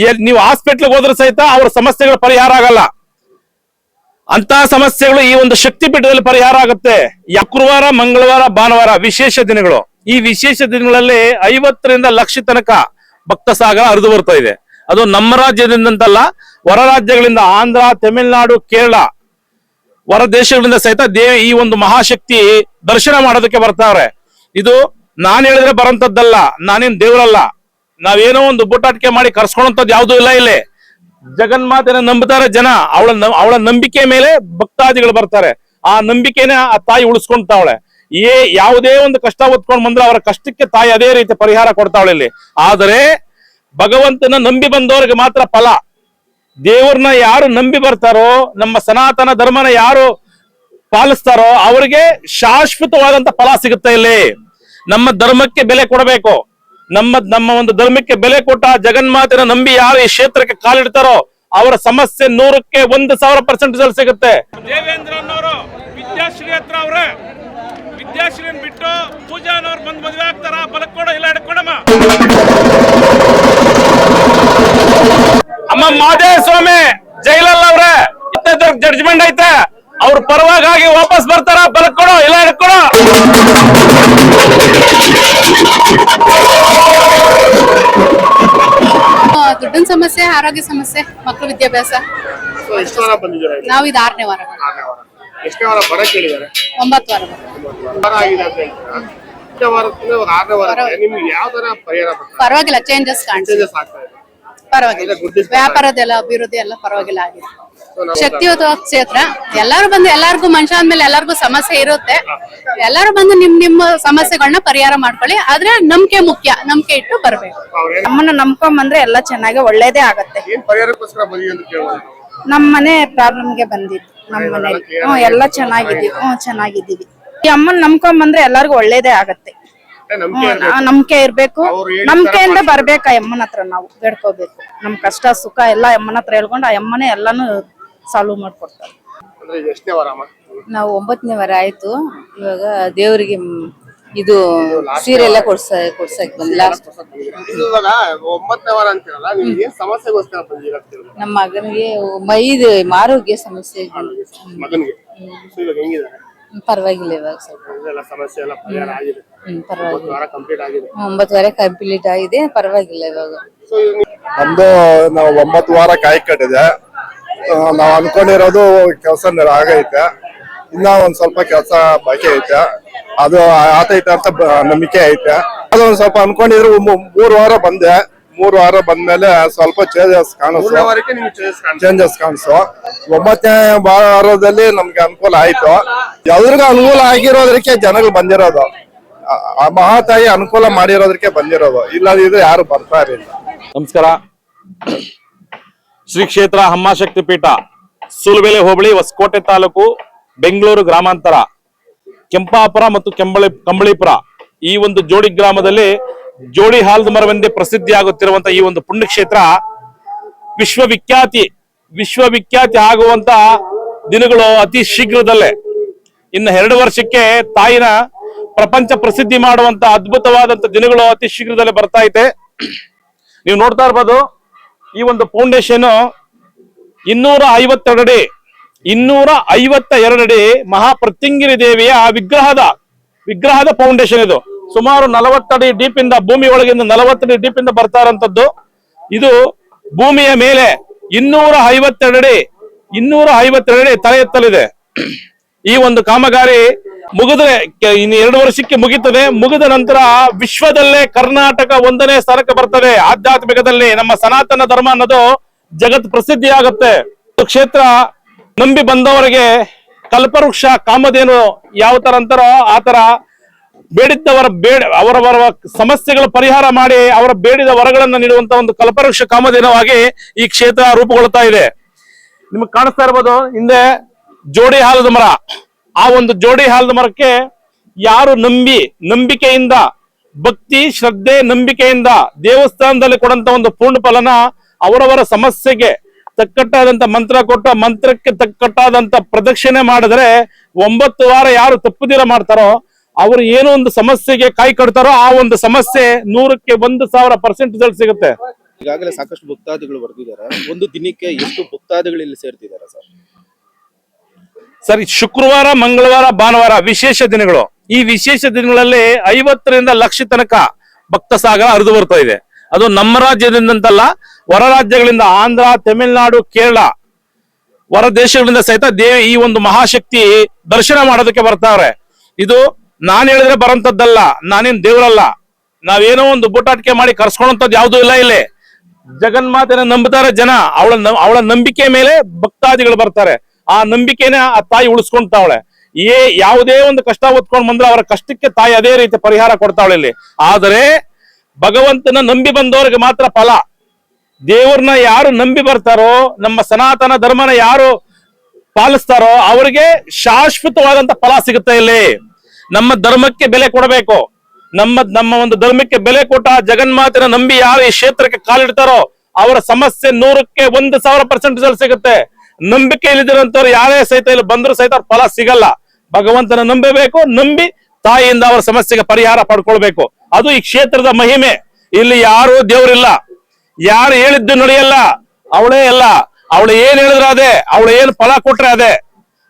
ನೀವು ಹಾಸ್ಪಿಟ್ಲ್ಗೆ ಹೋದ್ರೆ ಸಹಿತ ಅವ್ರ ಸಮಸ್ಯೆಗಳ ಪರಿಹಾರ ಆಗಲ್ಲ. ಅಂತ ಸಮಸ್ಯೆಗಳು ಈ ಒಂದು ಶಕ್ತಿ ಪೀಠದಲ್ಲಿ ಪರಿಹಾರ ಆಗುತ್ತೆ. ಶುಕ್ರವಾರ, ಮಂಗಳವಾರ, ಭಾನುವಾರ ವಿಶೇಷ ದಿನಗಳು. ಈ ವಿಶೇಷ ದಿನಗಳಲ್ಲಿ ಐವತ್ತರಿಂದ ಲಕ್ಷ ತನಕ ಭಕ್ತ ಸಾಗರ ಹರಿದು ಬರ್ತಾ ಇದೆ. ಅದು ನಮ್ಮ ರಾಜ್ಯದಿಂದಂತಲ್ಲ, ಹೊರ ರಾಜ್ಯಗಳಿಂದ ಆಂಧ್ರ, ತಮಿಳುನಾಡು, ಕೇರಳ, ಹೊರ ದೇಶಗಳಿಂದ ಸಹಿತ ದೇ ಈ ಒಂದು ಮಹಾಶಕ್ತಿ ದರ್ಶನ ಮಾಡೋದಕ್ಕೆ ಬರ್ತಾವ್ರೆ. ಇದು ನಾನು ಹೇಳಿದ್ರೆ ಬರಂತದ್ದಲ್ಲ ನಾನೇನ್ ದೇವರಲ್ಲ. ನಾವೇನೋ ಒಂದು ಬುಟಾಟಿಕೆ ಮಾಡಿ ಕರ್ಸ್ಕೊಳ್ಳೋಂಥದ್ದು ಯಾವುದೂ ಇಲ್ಲ ಇಲ್ಲಿ. ಜಗನ್ಮಾತೆನ ನಂಬುತ್ತಾರೆ ಜನ. ಅವಳ ಅವಳ ನಂಬಿಕೆ ಮೇಲೆ ಭಕ್ತಾದಿಗಳು ಬರ್ತಾರೆ. ಆ ನಂಬಿಕೆನ ಆ ತಾಯಿ ಉಳಿಸ್ಕೊಂತಾವಳೆ. ಏ, ಯಾವುದೇ ಒಂದು ಕಷ್ಟ ಹೊತ್ಕೊಂಡ್ ಬಂದ್ರೆ ಅವರ ಕಷ್ಟಕ್ಕೆ ತಾಯಿ ಅದೇ ರೀತಿ ಪರಿಹಾರ ಕೊಡ್ತಾವಳೆ ಇಲ್ಲಿ. ಆದರೆ ಭಗವಂತನ ನಂಬಿ ಬಂದವರಿಗೆ ಮಾತ್ರ ಫಲ. ದೇವ್ರನ್ನ ಯಾರು ನಂಬಿ ಬರ್ತಾರೋ, ನಮ್ಮ ಸನಾತನ ಧರ್ಮನ ಯಾರು ಪಾಲಿಸ್ತಾರೋ, ಅವರಿಗೆ ಶಾಶ್ವತವಾದಂತ ಫಲ ಸಿಗುತ್ತೆ ಇಲ್ಲಿ. ನಮ್ಮ ಧರ್ಮಕ್ಕೆ ಬೆಲೆ ಕೊಡಬೇಕು. ನಮ್ಮ ನಮ್ಮ ಒಂದು ಧರ್ಮಕ್ಕೆ ಬೆಲೆ ಕೊಟ್ಟ ಜಗನ್ಮಾತನ ನಂಬಿ ಯಾರು ಈ ಕ್ಷೇತ್ರಕ್ಕೆ ಕಾಲಿಡ್ತಾರೋ ಅವರ ಸಮಸ್ಯೆ ನೂರಕ್ಕೆ ಒಂದು ಸಾವಿರ ಪರ್ಸೆಂಟ್ ಸಿಗುತ್ತೆ. ದೇವೇಂದ್ರ ಅನ್ನೋರು ವಿದ್ಯಾಶ್ರೀ ಹತ್ರ ಅವ್ರೆ. ವಿದ್ಯಾಶ್ರೀನ್ ಬಿಟ್ಟು ಪೂಜಾ ಅನ್ನೋರು ಬಂದ್ ಮದುವೆ ಆಗ್ತಾರ? ಬಲಕ್ಕೊಡ ಇಲ್ಲ ಹಿಡ್ಕೊಡಮ್ಮ ಅಮ್ಮ ಮಾದೇವ ಸ್ವಾಮಿ ಜೈಲಲ್ಲ ಅವ್ರೆ. ಜಡ್ಜ್ಮೆಂಟ್ ಐತೆ. ಅವ್ರ ಪರವಾಗಿ ವಾಪಸ್ ಬರ್ತಾರ ಬಲಕ್ ಕೊಡು ಇಲ್ಲ ಹಿಡ್ಕೊಡೋ ದುಡ್ಡಿನ ಸಮಸ್ಯೆ ಆರೋಗ್ಯ ಸಮಸ್ಯೆ ಮಕ್ಕಳ ವಿದ್ಯಾಭ್ಯಾಸ. ಎಷ್ಟು? ನಾವು ಇದು ಆರನೇ ವಾರ. ಆರನೇ ವಾರ. ಎಷ್ಟನೇ ವಾರ ಬರಕ್ ಹೇಳಿದ್ದಾರೆ ಒಂಬತ್ತು ವಾರ ವಾರ ಆಗಿದೆ ಅಂತ ಹೇಳ್ತೀರಾ? ಎಷ್ಟನೇ ವಾರದಿಂದ ಇವಾಗ ಆರನೇ ವಾರ ನಿಮ್ಗೆ ಯಾವ ತರ ಪರಿಹಾರ ಬರ್ತಾರೆ ಪರವಾಗಿಲ್ಲ ಚೇಂಜಸ್ ಕಾಣ್ತಾ ಚೇಂಜಸ್ ಆಗ್ತಾ ಇದೆ. ಪರವಾಗಿಲ್ಲ. ವ್ಯಾಪಾರದೆಲ್ಲ ಅಭಿವೃದ್ಧಿ ಎಲ್ಲ ಪರವಾಗಿಲ್ಲ ಆಗಿದೆ. ಶಕ್ತಿಯುತ ಕ್ಷೇತ್ರ ಎಲ್ಲಾರು ಬಂದು ಎಲ್ಲರಿಗೂ ಮನುಷ್ಯ ಅಂದ್ಮೇಲೆ ಎಲ್ಲರಿಗೂ ಸಮಸ್ಯೆ ಇರುತ್ತೆ. ಎಲ್ಲರೂ ಬಂದು ನಿಮ್ ನಿಮ್ಮ ಸಮಸ್ಯೆಗಳನ್ನ ಪರಿಹಾರ ಮಾಡ್ಕೊಳ್ಳಿ. ಆದ್ರೆ ನಂಬಿಕೆ ಮುಖ್ಯ. ನಂಬಿಕೆ ಇಟ್ಟು ಬರ್ಬೇಕು. ನಮ್ಮನ್ನ ನಂಬ್ಕೊಂಡ್ ಬಂದ್ರೆ ಎಲ್ಲ ಚೆನ್ನಾಗಿ ಒಳ್ಳೇದೇ ಆಗತ್ತೆ. ನಮ್ ಮನೆ ಪ್ರಾಬ್ಲಮ್ಗೆ ಬಂದಿತ್ತು ನಮ್ ಮನೇಲಿ ಹ್ಮ್ ಎಲ್ಲ ಚೆನ್ನಾಗಿದೀವಿ ಹ್ಮ್ ಚೆನ್ನಾಗಿದ್ದೀವಿ. ಈ ಅಮ್ಮನ್ ನಂಬ್ಕೊಂಬಂದ್ರೆ ಎಲ್ಲರಿಗೂ ಒಳ್ಳೇದೇ ಆಗತ್ತೆ. ನಂಬಿಕೆ ಇರ್ಬೇಕು. ನಂಬಿಕೆಯಿಂದ ಬರ್ಬೇಕು ಆ ಅಮ್ಮನ ಹತ್ರ ನಾವು. ಬೇಡ್ಕೋಬೇಕು. ನಮ್ ಕಷ್ಟ ಸುಖ ಎಲ್ಲ ಅಮ್ಮನ ಹತ್ರ ಹೇಳ್ಕೊಂಡು ಆ ಅಮ್ಮನೇ ಎಲ್ಲಾನು ಸಾಲ್ವ್ ಮಾಡ್ಕೊಡ್ತಾರೆ. ನಾವು ಒಂಬತ್ತನೇ ವಾರ ಆಯ್ತು. ಇವಾಗ ದೇವರಿಗೆ ಇದು ಸೀರೆ ಎಲ್ಲ ಕೊಡ್ಸ ಕೊಡ್ಸಕ್ ಬಂದ್ ಲಾಸ್ಟ್. ನಮ್ಮ ಮಗನಿಗೆ ಮೈದು ಆರೋಗ್ಯ ಸಮಸ್ಯೆ ಮಗನಿಗೆ? ಸೊ ಇವಾಗ ಹೆಂಗಿದ್ದಾರೆ ಪರವಾಗಿಲ್ಲ ಇವಾಗ ಸ್ವಲ್ಪ. ಸಮಸ್ಯೆ ಎಲ್ಲ ಪರಿಹಾರ ಆಗಿದೆ. ಹ್ಮ್ ಒಂಬತ್ತು ಪರವಾಗಿಲ್ಲ ವಾರ ಕಂಪ್ಲೀಟ್ ಆಗಿದೆ. ಒಂಬತ್ತು ವಾರ ಕಂಪ್ಲೀಟ್ ಆಗಿದೆ. ಪರವಾಗಿಲ್ಲ ಇವಾಗ. ನಮ್ದು ನಾವು ಒಂಬತ್ತು ವಾರ ಕಾಯಿ ಕಟ್ಟಿದೆ. ನಾವು ಅನ್ಕೊಂಡಿರೋದು ಕೆಲಸ ಆಗೈತೆ ಇನ್ನ ಒಂದ್ ಸ್ವಲ್ಪ ಕೆಲಸ ಬಾಕಿ ಐತೆ. ಅದು ಆತೈತೆ ಅಂತ ನಂಬಿಕೆ ಐತೆ. ಅದು ಒಂದ್ ಸ್ವಲ್ಪ ಅನ್ಕೊಂಡಿದ್ರು ಮೂರು ವಾರ ಬಂದೆ. ಮೂರ್ ವಾರ ಬಂದ್ಮೇಲೆ ಸ್ವಲ್ಪ ಚೇಂಜಸ್ ಕಾಣಿಸ್ತು. ಚೇಂಜಸ್ ಕಾಣಿಸು ಒಂಬತ್ತನೇ ವಾರದಲ್ಲಿ ನಮ್ಗೆ ಅನುಕೂಲ ಆಯ್ತು. ಎಲ್ರಿಗೂ ಅನುಕೂಲ ಆಗಿರೋದಕ್ಕೆ ಜನಗಳು ಬಂದಿರೋದು. ಆ- ಆ ಮಹಾತಾಯಿ ಅನುಕೂಲ ಮಾಡಿರೋದಕ್ಕೆ ಬಂದಿರೋದು. ಇಲ್ಲದಿದ್ರೆ ಯಾರು ಬರ್ತಾ ಇರಲಿಲ್ಲ. ನಮಸ್ಕಾರ. ಶ್ರೀ ಕ್ಷೇತ್ರ ಹಮ್ಮಶಕ್ತಿ ಪೀಠ, ಸುಲಬೆಲೆ ಹೋಬಳಿ, ಹೊಸಕೋಟೆ ತಾಲೂಕು, ಬೆಂಗಳೂರು ಗ್ರಾಮಾಂತರ, ಕೆಂಪಾಪುರ ಮತ್ತು ಕೆಂಬಳಿ, ಕಂಬಳಿಪುರ. ಈ ಒಂದು ಜೋಡಿ ಗ್ರಾಮದಲ್ಲಿ ಜೋಡಿ ಹಾಲ್ದ ಮರವೆಂದೇ ಪ್ರಸಿದ್ಧಿಯಾಗುತ್ತಿರುವಂತಹ ಈ ಒಂದು ಪುಣ್ಯಕ್ಷೇತ್ರ ವಿಶ್ವವಿಖ್ಯಾತಿ ವಿಶ್ವವಿಖ್ಯಾತಿ ಆಗುವಂತ ದಿನಗಳು ಅತಿ ಶೀಘ್ರದಲ್ಲೇ. ಇನ್ನು ಎರಡು ವರ್ಷಕ್ಕೆ ತಾಯಿನ ಪ್ರಪಂಚ ಪ್ರಸಿದ್ಧಿ ಮಾಡುವಂತ ಅದ್ಭುತವಾದಂತ ದಿನಗಳು ಅತಿ ಶೀಘ್ರದಲ್ಲೇ ಬರ್ತಾ ಐತೆ. ನೀವು ನೋಡ್ತಾ ಇರ್ಬೋದು ಈ ಒಂದು ಫೌಂಡೇಶನ್ ಇನ್ನೂರ ಐವತ್ತೆರಡು ಅಡಿ ಇನ್ನೂರ ಐವತ್ತ ಎರಡಡಿ ಮಹಾಪ್ರತ್ಯಂಗಿರಿ ದೇವಿಯ ವಿಗ್ರಹದ ವಿಗ್ರಹದ ಫೌಂಡೇಶನ್ ಇದು. ಸುಮಾರು ನಲವತ್ತಡಿ ಡೀಪ್ ಇಂದ ಭೂಮಿ ಒಳಗಿಂದ ನಲವತ್ತಡಿ ಡೀಪ್ ಇಂದ ಬರ್ತಾ ಇರೋಂಥದ್ದು ಇದು ಭೂಮಿಯ ಮೇಲೆ ಇನ್ನೂರ ಐವತ್ತೆರಡಡಿ ಇನ್ನೂರ ಐವತ್ತೆರಡಡಿ ತಲೆ ಎತ್ತಲಿದೆ. ಈ ಒಂದು ಕಾಮಗಾರಿ ಮುಗಿದ್ರೆ ಇನ್ನು ಎರಡು ವರ್ಷಕ್ಕೆ ಮುಗಿತದೆ. ಮುಗಿದ ನಂತರ ವಿಶ್ವದಲ್ಲೇ ಕರ್ನಾಟಕ ಒಂದನೇ ಸ್ಥಾನಕ್ಕೆ ಬರ್ತದೆ. ಆಧ್ಯಾತ್ಮಿಕದಲ್ಲಿ ನಮ್ಮ ಸನಾತನ ಧರ್ಮ ಅನ್ನೋದು ಜಗತ್ ಪ್ರಸಿದ್ಧಿ ಆಗುತ್ತೆ ಕ್ಷೇತ್ರ ನಂಬಿ ಬಂದವರಿಗೆ ಕಲ್ಪವೃಕ್ಷ, ಕಾಮಧೇನು ಯಾವ ತರ ಅಂತಾರೋ ಆ ತರ ಬೇಡಿದ್ದವರ ಬೇಡ ಅವರವರ ಸಮಸ್ಯೆಗಳ ಪರಿಹಾರ ಮಾಡಿ ಅವರ ಬೇಡಿದ ವರಗಳನ್ನು ನೀಡುವಂತ ಒಂದು ಕಲ್ಪವೃಕ್ಷ, ಕಾಮಧೇನವಾಗಿ ಈ ಕ್ಷೇತ್ರ ರೂಪುಗೊಳ್ತಾ ಇದೆ. ನಿಮಗೆ ಕಾಣಿಸ್ತಾ ಇರ್ಬೋದು, ಹಿಂದೆ ಜೋಡಿ ಹಾಲದ ಮರ. ಆ ಒಂದು ಜೋಡಿ ಹಾಲದ ಮರಕ್ಕೆ ಯಾರು ನಂಬಿ, ನಂಬಿಕೆಯಿಂದ, ಭಕ್ತಿ, ಶ್ರದ್ಧೆ, ನಂಬಿಕೆಯಿಂದ ದೇವಸ್ಥಾನದಲ್ಲಿ ಕೊಡಂತ ಒಂದು ಪೂರ್ಣ ಫಲನ ಅವರವರ ಸಮಸ್ಯೆಗೆ ತಕ್ಕಟ್ಟಾದಂತ ಮಂತ್ರ ಕೊಟ್ಟ ಮಂತ್ರಕ್ಕೆ ತಕ್ಕಟ್ಟಾದಂತ ಪ್ರದಕ್ಷಿಣೆ ಮಾಡಿದ್ರೆ ಒಂಬತ್ತು ವಾರ ಯಾರು ತಪ್ಪುದಿರ ಮಾಡ್ತಾರೋ, ಅವರು ಏನೋ ಒಂದು ಸಮಸ್ಯೆಗೆ ಕಾಯಿ ಕಟ್ತಾರೋ ಆ ಒಂದು ಸಮಸ್ಯೆ ನೂರಕ್ಕೆ ಒಂದು ಸಾವಿರ ಪರ್ಸೆಂಟ್ ರಿಸಲ್ಟ್ ಸಿಗುತ್ತೆ. ಈಗಾಗಲೇ ಸಾಕಷ್ಟು ಭಕ್ತಾದಿಗಳು ಬರ್ತಿದ್ದಾರೆ ಒಂದು ದಿನಕ್ಕೆ ಎಷ್ಟು ಭಕ್ತಾದಿಗಳು ಇಲ್ಲಿ ಸೇರ್ತಿದ್ದಾರೆ ಸರ್? ಸರ್, ಶುಕ್ರವಾರ, ಮಂಗಳವಾರ, ಭಾನುವಾರ ವಿಶೇಷ ದಿನಗಳು. ಈ ವಿಶೇಷ ದಿನಗಳಲ್ಲಿ ಐವತ್ತರಿಂದ ಲಕ್ಷ ತನಕ ಭಕ್ತ ಸಾಗರ ಹರಿದು ಬರ್ತಾ ಇದೆ. ಅದು ನಮ್ಮ ರಾಜ್ಯದಿಂದಂತಲ್ಲ, ಹೊರ ರಾಜ್ಯಗಳಿಂದ ಆಂಧ್ರ, ತಮಿಳುನಾಡು, ಕೇರಳ, ಹೊರ ದೇಶಗಳಿಂದ ಸಹಿತ ದೇವಿ ಈ ಒಂದು ಮಹಾಶಕ್ತಿ ದರ್ಶನ ಮಾಡೋದಕ್ಕೆ ಬರ್ತಾವ್ರೆ. ಇದು ನಾನು ಹೇಳಿದ್ರೆ ಬರಂತದ್ದಲ್ಲ, ನಾನೇನ್ ದೇವರಲ್ಲ. ನಾವೇನೋ ಒಂದು ಬೂಟಾಟಿಕೆ ಮಾಡಿ ಕರ್ಸ್ಕೊಳ್ಳೋಂಥದ್ದು ಯಾವುದೂ ಇಲ್ಲ ಇಲ್ಲಿ. ಜಗನ್ಮಾತೆನ ನಂಬುತ್ತಾರೆ ಜನ, ಅವಳ ಅವಳ ನಂಬಿಕೆ ಮೇಲೆ ಭಕ್ತಾದಿಗಳು ಬರ್ತಾರೆ. ಆ ನಂಬಿಕೆನ ಆ ತಾಯಿ ಉಳಿಸ್ಕೊಂತಾವಳೆ. ಏ ಯಾವುದೇ ಒಂದು ಕಷ್ಟ ಹೊತ್ಕೊಂಡ್ ಬಂದ್ರೆ ಅವರ ಕಷ್ಟಕ್ಕೆ ತಾಯಿ ಅದೇ ರೀತಿ ಪರಿಹಾರ ಕೊಡ್ತಾವಳೆ ಇಲ್ಲಿ. ಆದರೆ ಭಗವಂತನ ನಂಬಿ ಬಂದವರಿಗೆ ಮಾತ್ರ ಫಲ. ದೇವ್ರನ್ನ ಯಾರು ನಂಬಿ ಬರ್ತಾರೋ, ನಮ್ಮ ಸನಾತನ ಧರ್ಮನ ಯಾರು ಪಾಲಿಸ್ತಾರೋ ಅವರಿಗೆ ಶಾಶ್ವತವಾದಂತ ಫಲ ಸಿಗುತ್ತೆ ಇಲ್ಲಿ. ನಮ್ಮ ಧರ್ಮಕ್ಕೆ ಬೆಲೆ ಕೊಡಬೇಕು. ನಮ್ಮ ನಮ್ಮ ಒಂದು ಧರ್ಮಕ್ಕೆ ಬೆಲೆ ಕೊಟ್ಟ ಜಗನ್ಮಾತನ ನಂಬಿ ಯಾರು ಈ ಕ್ಷೇತ್ರಕ್ಕೆ ಕಾಲಿಡ್ತಾರೋ, ಅವರ ಸಮಸ್ಯೆ ನೂರಕ್ಕೆ ಒಂದು ಸಾವಿರ ಪರ್ಸೆಂಟ್ ಸಿಗುತ್ತೆ. ನಂಬಿಕೆ ಇಲ್ಲಿದಿರಂತವ್ರು ಯಾರೇ ಸಹಿತ ಇಲ್ಲಿ ಬಂದ್ರು ಸಹಿತ ಅವ್ರ ಫಲ ಸಿಗಲ್ಲ. ಭಗವಂತನ ನಂಬಬೇಕು, ನಂಬಿ ತಾಯಿಯಿಂದ ಅವರ ಸಮಸ್ಯೆಗೆ ಪರಿಹಾರ ಪಡ್ಕೊಳ್ಬೇಕು. ಅದು ಈ ಕ್ಷೇತ್ರದ ಮಹಿಮೆ. ಇಲ್ಲಿ ಯಾರು ದೇವರಿಲ್ಲ. ಯಾರು ಹೇಳಿದ್ದು ನಡೆಯಲ್ಲ. ಅವಳೇ ಅಲ್ಲ ಅವಳು ಏನ್ ಹೇಳಿದ್ರ ಅದೇ. ಅವಳು ಏನ್ ಫಲ ಕೊಟ್ರೆ ಅದೇ.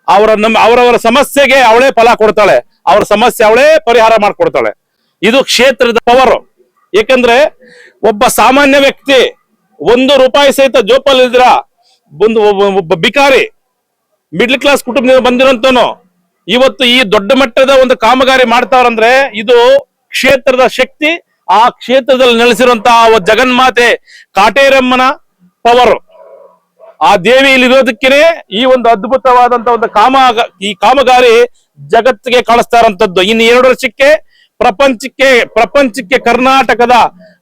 ಅವರ ನಮ್ಮ ಅವರವರ ಸಮಸ್ಯೆಗೆ ಅವಳೇ ಫಲ ಕೊಡ್ತಾಳೆ. ಅವ್ರ ಸಮಸ್ಯೆ ಅವಳೇ ಪರಿಹಾರ ಮಾಡ್ಕೊಡ್ತಾಳೆ. ಇದು ಕ್ಷೇತ್ರದ ಪವರ್ ಏಕೆಂದ್ರೆ ಒಬ್ಬ ಸಾಮಾನ್ಯ ವ್ಯಕ್ತಿ ಒಂದು ರೂಪಾಯಿ ಸಹಿತ ಜೋಪಲ್ಲಿ ಇದ್ರ ಒಂದು ಒಬ್ಬ- ಬಿಕಾರಿ ಮಿಡ್ಲ್ ಕ್ಲಾಸ್ ಕುಟುಂಬದಿಂದ ಬಂದಿರೋಂತನು ಇವತ್ತು ಈ ದೊಡ್ಡ ಮಟ್ಟದ ಒಂದು ಕಾಮಗಾರಿ ಮಾಡ್ತಾವ್ರಂದ್ರೆ ಇದು ಕ್ಷೇತ್ರದ ಶಕ್ತಿ, ಆ ಕ್ಷೇತ್ರದಲ್ಲಿ ನೆಲೆಸಿರುವಂತಹ ಜಗನ್ಮಾತೆ ಕಾಟೇರಮ್ಮನ ಪವರ್ ಆ ದೇವಿ ಇಲ್ಲಿರೋದಕ್ಕೇನೆ ಈ ಒಂದು ಅದ್ಭುತವಾದಂತ ಒಂದು ಕಾಮ ಈ ಕಾಮಗಾರಿ ಜಗತ್ತಿಗೆ ಕಾಣಿಸ್ತಾ ಇನ್ನು ಎರಡು ವರ್ಷಕ್ಕೆ ಪ್ರಪಂಚಕ್ಕೆ ಪ್ರಪಂಚಕ್ಕೆ ಕರ್ನಾಟಕದ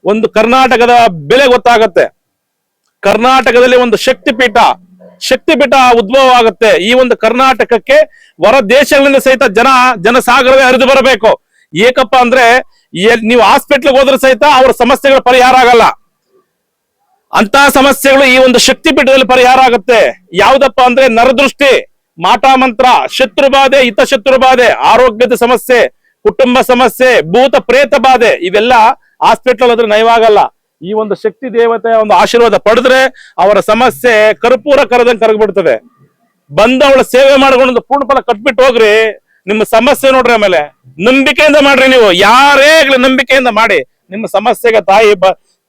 ಒಂದು ಕರ್ನಾಟಕದ ಬೆಲೆ ಗೊತ್ತಾಗತ್ತೆ. ಕರ್ನಾಟಕದಲ್ಲಿ ಒಂದು ಶಕ್ತಿಪೀಠ ಶಕ್ತಿಪೀಠ ಉದ್ಭವ ಆಗುತ್ತೆ ಈ ಒಂದು ಕರ್ನಾಟಕಕ್ಕೆ ಹೊರ ದೇಶಗಳಿಂದ ಸಹಿತ ಜನ, ಜನಸಾಗರವೇ ಹರಿದು ಬರಬೇಕು. ಏಕಪ್ಪ ಅಂದ್ರೆ ನೀವು ಹಾಸ್ಪಿಟ್ಲ್ಗೆ ಹೋದ್ರೆ ಸಹಿತ ಅವ್ರ ಸಮಸ್ಯೆಗಳ ಪರಿಹಾರ ಆಗಲ್ಲ. ಅಂತ ಸಮಸ್ಯೆಗಳು ಈ ಒಂದು ಶಕ್ತಿಪೀಠದಲ್ಲಿ ಪರಿಹಾರ ಆಗುತ್ತೆ. ಯಾವ್ದಪ್ಪ ಅಂದ್ರೆ, ನರದೃಷ್ಟಿ, ಮಾಟಾ ಮಂತ್ರ ಶತ್ರು ಬಾಧೆ ಹಿತಶತ್ರು ಬಾಧೆ ಆರೋಗ್ಯದ ಸಮಸ್ಯೆ, ಕುಟುಂಬ ಸಮಸ್ಯೆ, ಭೂತ ಪ್ರೇತ ಬಾಧೆ, ಇವೆಲ್ಲ ಹಾಸ್ಪಿಟಲ್ ಆದ್ರೆ ನಯವಾಗಲ್ಲ. ಈ ಒಂದು ಶಕ್ತಿ ದೇವತೆ ಒಂದು ಆಶೀರ್ವಾದ ಪಡೆದ್ರೆ ಅವರ ಸಮಸ್ಯೆ ಕರ್ಪೂರ ಕರದಂಗ್ ಕರಗ್ಬಿಡ್ತದೆ. ಬಂದವಳ ಸೇವೆ ಮಾಡ್ಕೊಂಡು ಪೂರ್ಣ ಫಲ ಕಟ್ಬಿಟ್ಟು ಹೋಗ್ರಿ, ನಿಮ್ಮ ಸಮಸ್ಯೆ ನೋಡ್ರಿ ಆಮೇಲೆ. ನಂಬಿಕೆಯಿಂದ ಮಾಡ್ರಿ ನೀವು. ಯಾರೇ ನಂಬಿಕೆಯಿಂದ ಮಾಡಿ. ನಿಮ್ಮ ಸಮಸ್ಯೆಗೆ ತಾಯಿ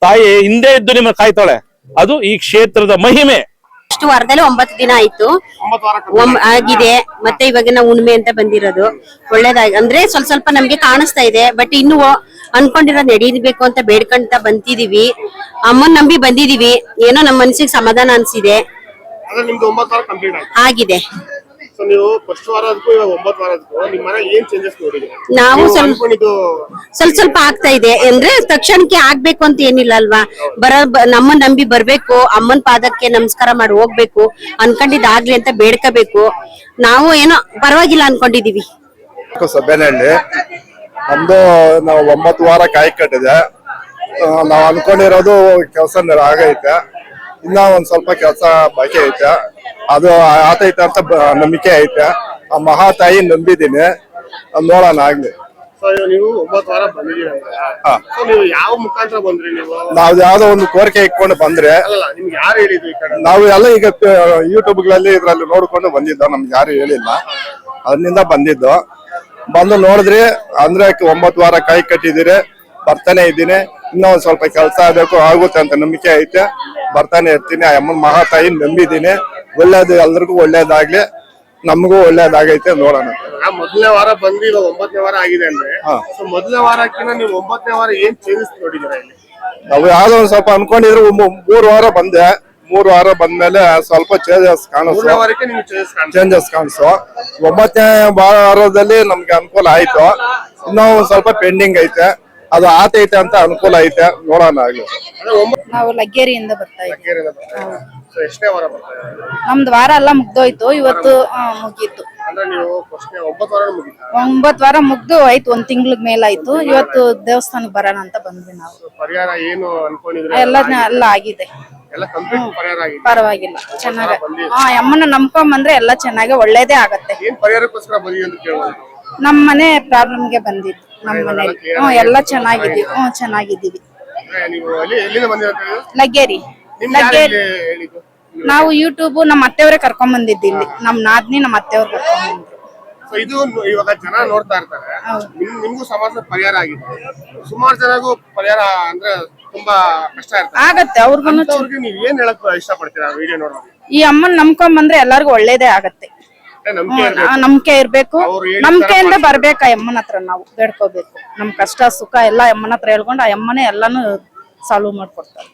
ತಾಯಿ ಹಿಂದೆ ಇದ್ದು ನಿಮ್ಮ ಕಾಯ್ತಾಳೆ. ಅದು ಈ ಕ್ಷೇತ್ರದ ಮಹಿಮೆ. ಇಷ್ಟು ವಾರದಲ್ಲಿ ಒಂಬತ್ತು ದಿನ ಆಯ್ತು. ಆಗಿದೆ. ಮತ್ತೆ ಇವಾಗ ನಾವು ಉಣ್ಮೆ ಅಂತ ಬಂದಿರೋದು. ಒಳ್ಳೇದಾಗಿ ಅಂದ್ರೆ ಸ್ವಲ್ಪ ಸ್ವಲ್ಪ ನಮ್ಗೆ ಕಾಣಿಸ್ತಾ ಇದೆ. ಬಟ್ ಇನ್ನು ಅನ್ಕೊಂಡಿರೋ ನಡೀಬೇಕು ಅಂತ ಬೇಡ್ಕೊಂತ ಬಂತಿದೀವಿ ಅಮ್ಮನ್ ನಂಬಿ ಬಂದಿದೀವಿ. ಏನೋ ನಮ್ಮ ಮನ್ಸಿಗೆ ಸಮಾಧಾನ ಅನ್ಸಿದೆ. ಆಗಿದೆ. ಸೊ ನೀವು ಫಸ್ಟ್ ವಾರದಕ್ಕೂ ಇವಾಗ ಒಂಬತ್ತು ವಾರದಕ್ಕೂ ನಿಮ್ ಮನೆ ಏನ್ ಚೇಂಜಸ್ ನೋಡಿದ್ರೆ? ನಾವು ನೀವು ಸ್ವಲ್ಪ ಅನ್ಕೊಂಡಿದ್ದು ಸ್ವಲ್ಪ ಸ್ವಲ್ಪ ಆಗ್ತಾ ಇದೆ. ಅಂದ್ರೆ ತಕ್ಷಣಕ್ಕೆ ಆಗ್ಬೇಕು ಅಂತ ಏನಿಲ್ಲ ಅಲ್ವಾ? ಬರ ನಮ್ಮ ನಮ್ಮನ್ ನಂಬಿ ಬರ್ಬೇಕು ಅಮ್ಮನ್ ಪಾದಕ್ಕೆ ನಮಸ್ಕಾರ ಮಾಡಿ ಹೋಗ್ಬೇಕು ಅನ್ಕೊಂಡಿದ್ದಾಗ್ಲಿ ಅಂತ ಬೇಡ್ಕೋಬೇಕು. ನಾವು ಏನೋ ಪರವಾಗಿಲ್ಲ ಅನ್ಕೊಂಡಿದೀವಿ ಸಭೆನಲ್ಲಿ ನಮ್ದು ನಾವು ಒಂಬತ್ತು ವಾರ ಕಾಯಿ ಕಟ್ಟಿದೆ. ನಾವು ಅನ್ಕೊಂಡಿರೋದು ಕೆಲಸ ಆಗೈತೆ. ಇನ್ನ ಒಂದ್ ಸ್ವಲ್ಪ ಕೆಲಸ ಬಾಕಿ ಐತೆ. ಅದು ಆತೈತೆ ಅಂತ ನಂಬಿಕೆ ಐತೆ. ಆ ಮಹಾತಾಯಿ ನಂಬಿದೀನಿ ಅದ್ ನೋಡೋಣ ಆಗ್ಲಿ. ನೀವು ಒಂಬತ್ತು ವಾರ. ನೀವು ಯಾವ ಮುಖಾಂತರ ಬಂದ್ರಿ ನೀವು? ನಾವ್ ಯಾವ್ದೋ ಒಂದು ಕೋರಿಕೆ ಇಟ್ಕೊಂಡು ಬಂದ್ರೆ ಅಲ್ಲ ನಿಮ್ಗೆ ಯಾರು ಹೇಳಿದ್ರು ಈ ಕಡೆ? ನಾವು ಎಲ್ಲ ಈಗ ಯೂಟ್ಯೂಬ್ಗಳಲ್ಲಿ ಇದ್ರಲ್ಲಿ ನೋಡ್ಕೊಂಡು ಬಂದಿದ್ದು. ನಮ್ಗೆ ಯಾರು ಹೇಳಿಲ್ಲ. ಅದರಿಂದ ಬಂದಿದ್ದು. ಬಂದು ನೋಡಿದ್ರಿ ಅಂದ್ರೆ ಒಂಬತ್ತು ವಾರ ಕೈ ಕಟ್ಟಿದಿರಿ ಬರ್ತಾನೆ ಇದ್ದೀನಿ. ಇನ್ನೂ ಒಂದ್ ಸ್ವಲ್ಪ ಕೆಲಸ ಆಗಬೇಕು ಆಗುತ್ತೆ ಅಂತ ನಂಬಿಕೆ ಐತೆ. ಬರ್ತಾನೆ ಇರ್ತೀನಿ. ಆ ಅಮ್ಮನ ಮಹಾತಾಯಿ ನಂಬಿದ್ದೀನಿ. ಒಳ್ಳೇದು ಎಲ್ರಿಗೂ ಒಳ್ಳೇದಾಗ್ಲಿ ನಮಗೂ ಒಳ್ಳೇದಾಗೈತೆ ನೋಡೋಣ. ಆ ಮೊದಲನೇ ವಾರ ಬಂದು ಇವಾಗ ಒಂಬತ್ತನೇ ವಾರ ಆಗಿದೆ ಅಂದ್ರೆ ಹಾ. ಸೊ ಮೊದಲನೇ ವಾರಕ್ಕಿಂತ ನೀವು ಒಂಬತ್ತನೇ ವಾರ ಏನ್ ಚೇಂಜಸ್ ನೋಡಿದಿರ ಇಲ್ಲಿ? ನಾವು ಯಾವ್ದೋ ಒಂದ್ ಸ್ವಲ್ಪ ಅನ್ಕೊಂಡಿದ್ರು ಮೂ- ಮೂರ್ ವಾರ ಬಂದೆ. ಮೂರ್ ವಾರ ಬಂದ್ಮೇಲೆ ಸ್ವಲ್ಪ ಚೇಂಜಸ್ ಮೂರನೇ ಕಾಣಿಸ್ತು ವಾರಕ್ಕೆ ನೀವು ಚೇಂಜಸ್ ಕಾಣ್ತದೆ ಚೇಂಜಸ್ ಕಾಣಿಸು ಒಂಬತ್ತನೇ ವಾರದಲ್ಲಿ ನಮ್ಗೆ ಅನುಕೂಲ ಆಯ್ತು. ಇನ್ನೂ ಒಂದ್ ಸ್ವಲ್ಪ ಪೆಂಡಿಂಗ್ ಐತೆ. ಅದು ಆತೈತೆ ಅಂತ ಅನುಕೂಲ ಐತೆ. ನೋಡೋಣ ಆಗ್ಲಿ. ನಾವು ಲಗ್ಗೇರಿಯಿಂದ ಬರ್ತಾ ಇದ್ದೀವಿ ಸೊ ವಾರ ಬರ್ತಾ ನಮ್ದು ವಾರ ಎಲ್ಲ ಮುಗ್ದೋಯ್ತು ಇವತ್ತು ಆ, ಮುಗೀತು. ಅಂದ್ರೆ ನೀವು ಫಸ್ಟ್ ಒಂಬತ್ತು ವಾರ ಮುಗಿತಾ? ಒಂಬತ್ ವಾರ ಮುಗ್ದು ಆಯ್ತು ಒಂದ್ ತಿಂಗ್ಳ ಮೇಲಾಯ್ತು. ಇವತ್ತು ದೇವಸ್ಥಾನಕ್ಕೆ ಬರೋಣ ಅಂತ ಬಂದ್ವಿ ನಾವು. ಪರಿಹಾರ ಏನು ಅನ್ಕೊಂಡಿದ್ರೆ ಎಲ್ಲ ಎಲ್ಲ ಆಗಿದೆ. ಎಲ್ಲ ಕಂಪ್ಲೀಟ್ ಪರಿಹಾರ ಆಗಿದೆ. ಪರವಾಗಿಲ್ಲ ಚೆನ್ನಾಗ. ಹಾ ಅಮ್ಮನ ನಂಬ್ಕೊಂಬಂದ್ರೆ ಎಲ್ಲ ಚೆನ್ನಾಗಿ ಒಳ್ಳೇದೇ ಆಗತ್ತೆ. ನಮ್ಮನೆ ಪರಿಹಾರಕ್ಕೋಸ್ಕರ ಅಂತ ಕೇಳ್ಬೋದು ನಮ್ ಮನೆ ಪ್ರಾಬ್ಲಮ್ಗೆ ಬಂದಿತ್ತು ನಮ್ ಮನೇಲಿ ಹ್ಮ್ ಎಲ್ಲ ಚೆನ್ನಾಗಿದೀವಿ ಹ್ಮ್ ಚೆನ್ನಾಗಿದ್ದೀವಿ. ನೀವು ಎಲ್ಲಿ ಎಲ್ಲಿಂದ ಬಂದಿರೋದು ಲಗ್ಗೇರಿ ನಿಮ್ಗೆ ಯಾರು ಲಗ್ಗೇರಿ ಇಲ್ಲಿ ಹೇಳಿದ್ದು? ನಾವು ಯೂಟ್ಯೂಬ್ ನಮ್ಮ ಅತ್ತೆಯವರೇ ಕರ್ಕೊಂಡ್ ಬಂದಿದ್ದು ಇಲ್ಲಿ. ನಮ್ ನಾದ್ನಿ ನಮ್ಮ ಅತ್ತೆಯವ್ರ ಕರ್ಕೊಂಡ್ ಬಂದ್ರು. ಸೊ ಇದು ನು- ಇವಾಗ ಜನ ನೋಡ್ತಾ ಇರ್ತಾರೆ. ನಿಮ್ ನಿಮ್ಗೂ ಸಮಾಜದ ಪರಿಹಾರ ಆಗಿದೆ. ಸುಮಾರು ಜನಗೂ ಪರಿಹಾರ ಅಂದ್ರೆ ತುಂಬಾ ಕಷ್ಟ ಇರ್ತದೆ. ಆಗತ್ತೆ ಅವ್ರಿಗೂ ಅವ್ರಿಗೆ ನೀವ್ ಏನ್ ಹೇಳಕ್ ಇಷ್ಟಪಡ್ತೀರಾ ವಿಡಿಯೋ ನೋಡುವಾಗ ಈ ಅಮ್ಮನ್ ನಂಬ್ಕೊಂಡ್ ಬಂದ್ರೆ ಎಲ್ಲಾರ್ಗು ಒಳ್ಳೇದೇ ಆಗತ್ತೆ. ನಂಬಿಕೆ ಇರ್ಬೇಕು. ನಂಬಿಕೆಯಿಂದ ಬರ್ಬೇಕು ಆ ಅಮ್ಮನ ಹತ್ರ ನಾವು ಬೇಡ್ಕೋಬೇಕು. ನಮ್ ಕಷ್ಟ ಸುಖ ಎಲ್ಲ ಅಮ್ಮನ ಹತ್ರ ಹೇಳ್ಕೊಂಡು ಆ ಅಮ್ಮನೇ ಎಲ್ಲಾನು ಸಾಲ್ವ್ ಮಾಡ್ಕೊಡ್ತಾರೆ.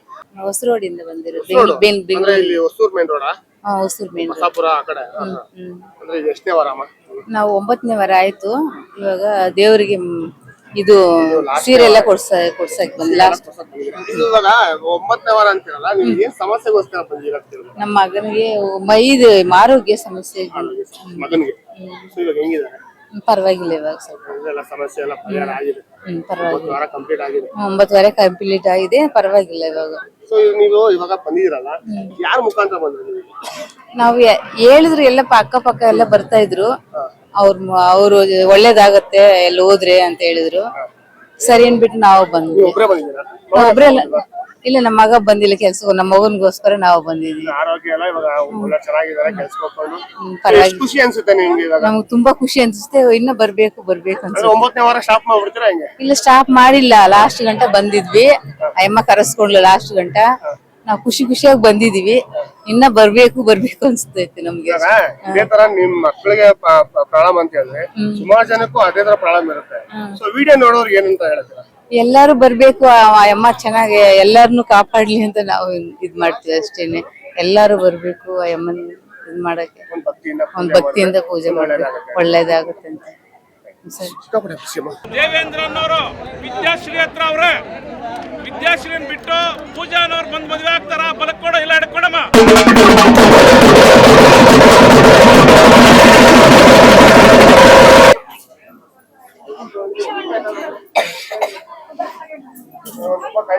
ಹೊಸರೋಡಿಂದ ಬಂದಿರೋದು. ಹೊಸೂರ್ ಮೇನ್ ನಾವು ಒಂಬತ್ತನೇ ವಾರ ಆಯ್ತು. ಇವಾಗ ದೇವರಿಗೆ ಇದು ಸೀರೆ ಎಲ್ಲ ಕೊಡ್ಸ ಕೊಡ್ಸಕ್ ಬಂದಿಲ್ಲ ಇವಾಗ ಒಂಬತ್ತನೇ ವಾರ ಅಂತೀರಲ್ಲ ನೀವು ಏನ್ ಸಮಸ್ಯೆಗೋಸ್ಕರ ಬಂದಿರ ನಮ್ಮ ಮಗನಿಗೆ ಮೈದ ಆರೋಗ್ಯ ಸಮಸ್ಯೆ. ಮಗನಿಗೆ? ಸೊ ಇವಾಗ ಹೆಂಗಿದ್ದಾರೆ ಪರವಾಗಿಲ್ಲ ಇವಾಗ ಸ್ವಲ್ಪ. ಇದೆಲ್ಲ ಸಮಸ್ಯೆ ಎಲ್ಲ ಪರಿಹಾರ ಆಗಿದೆ. ಹ್ಮ್ ಪರವಾಗಿಲ್ಲ. ಒಂಬತ್ತು ವಾರ ಕಂಪ್ಲೀಟ್ ಆಗಿದೆ. ಒಂಬತ್ತು ವಾರ ಕಂಪ್ಲೀಟ್ ಆಗಿದೆ ಪರವಾಗಿಲ್ಲ ಇವಾಗ. ಸೊ ನೀವು ಇವಾಗ ಬಂದಿದ್ದೀರಲ್ಲ ಯಾರ ಮುಖಾಂತರ ಬಂದ್ರಿ ನೀವು ನಾವು ಯ- ಹೇಳಿದ್ರು ಎಲ್ಲ ಪಕ್ಕ ಅಕ್ಕಪಕ್ಕ ಎಲ್ಲ ಬರ್ತಾ ಇದ್ರು. ಅವ್ರ ಅವರು ಒಳ್ಳೇದಾಗತ್ತೆ ಎಲ್ಲಿ ಹೋದ್ರೆ ಅಂತ ಹೇಳಿದ್ರು. ಸರಿ ಅನ್ಬಿಟ್ಟು ನಾವು ಬಂದ್ವಿ. ಬಂದಿದ್ದೀರಾ? ಒಬ್ರೇ ಇಲ್ಲ. ಇಲ್ಲ ನಮ್ಮ ಮಗ ಬಂದಿಲ್ಲ ಕೆಲ್ಸ ನಮ್ಮ ಮಗನ್ಗೋಸ್ಕರ ನಾವು ಬಂದಿದ್ವಿ ಆರೋಗ್ಯ ಎಲ್ಲ ಇವಾಗ ಒಳ್ಳೆ ಚೆನ್ನಾಗಿದ್ದಾರೆ ಕೆಲ್ಸ ಹೋಗ್ಕೊಂಡು ಹ್ಮ್, ಪರವಾಗಿಲ್ಲ. ಖುಷಿ ಅನ್ಸುತ್ತೆ ನಿಮ್ಗೆ ಇವಾಗ? ನಮ್ಗೆ ತುಂಬಾ ಖುಷಿ ಅನ್ಸುತ್ತೆ. ಇನ್ನ ಬರ್ಬೇಕು ಬರ್ಬೇಕು ಅಂದ್ರೆ ಒಂಬತ್ತನೇ ವಾರ ಸ್ಟಾಪ್ ಮಾಡ್ಬಿಡ್ತೀರಾ ಹೆಂಗೆ? ಇಲ್ಲ ಸ್ಟಾಪ್ ಮಾಡಿಲ್ಲ. ಲಾಸ್ಟ್ ಗಂಟ ಬಂದಿದ್ವಿ. ಅಮ್ಮ ಕರೆಸ್ಕೊಂಡ್ಲು ಲಾಸ್ಟ್ ಗಂಟ. ನಾವು ಖುಷಿ ಖುಷಿಯಾಗಿ ಬಂದಿದೀವಿ ಇನ್ನ ಬರ್ಬೇಕು ಬರ್ಬೇಕು ಅನ್ಸ್ತೈತಿ ನಮ್ಗೆ. ಇವಾಗ ಇದೇ ತರ ನಿಮ್ ಮಕ್ಕಳಿಗೆ ಪ್ರಾಬ್ಲಮ್ ಅಂತ ಹೇಳಿದ್ರೆ ಸುಮಾರು ಜನಕ್ಕೂ ಅದೇ ತರ ಪ್ರಾಬ್ಲಮ್ ಇರುತ್ತೆ. ಸೊ ವಿಡಿಯೋ ನೋಡೋರ್ಗೆ ಏನಂತ ಹೇಳ್ತೀರಾ? ಎಲ್ಲಾರು ಬರ್ಬೇಕು ಆ ಆ ಅಮ್ಮ ಚೆನ್ನಾಗಿ ಎಲ್ಲಾರನ್ನು ಕಾಪಾಡ್ಲಿ ಅಂತ ನಾವು ಇದ್ ಮಾಡ್ತೀವಿ ಅಷ್ಟೇನೆ. ಎಲ್ಲಾರು ಬರ್ಬೇಕು ಆ ಅಮ್ಮನ್ ಇದ್ ಮಾಡಕ್ಕೆ. ಒಂದ್ ಭಕ್ತಿಯಿಂದ ಒಂದ್ ಭಕ್ತಿಯಿಂದ ಪೂಜೆ ಮಾಡ್ಬೇಕು. ಒಳ್ಳೇದಾಗುತ್ತೆ ಅಂತ ದೇವೇಂದ್ರನ್ನವರು ವಿದ್ಯಾಶ್ರೀ ಹತ್ರ ಅವ್ರೆ. ವಿದ್ಯಾಶ್ರೀನ್ ಬಿಟ್ಟು ಅನ್ನೋರು ಬಂದು ಮದುವೆ ಆಗ್ತಾರ? ಬಲಕ್ ಕೊಡ ಇಲ್ಲ ಎಡ್ಕೊಡಮ್ಮ ಕೈ.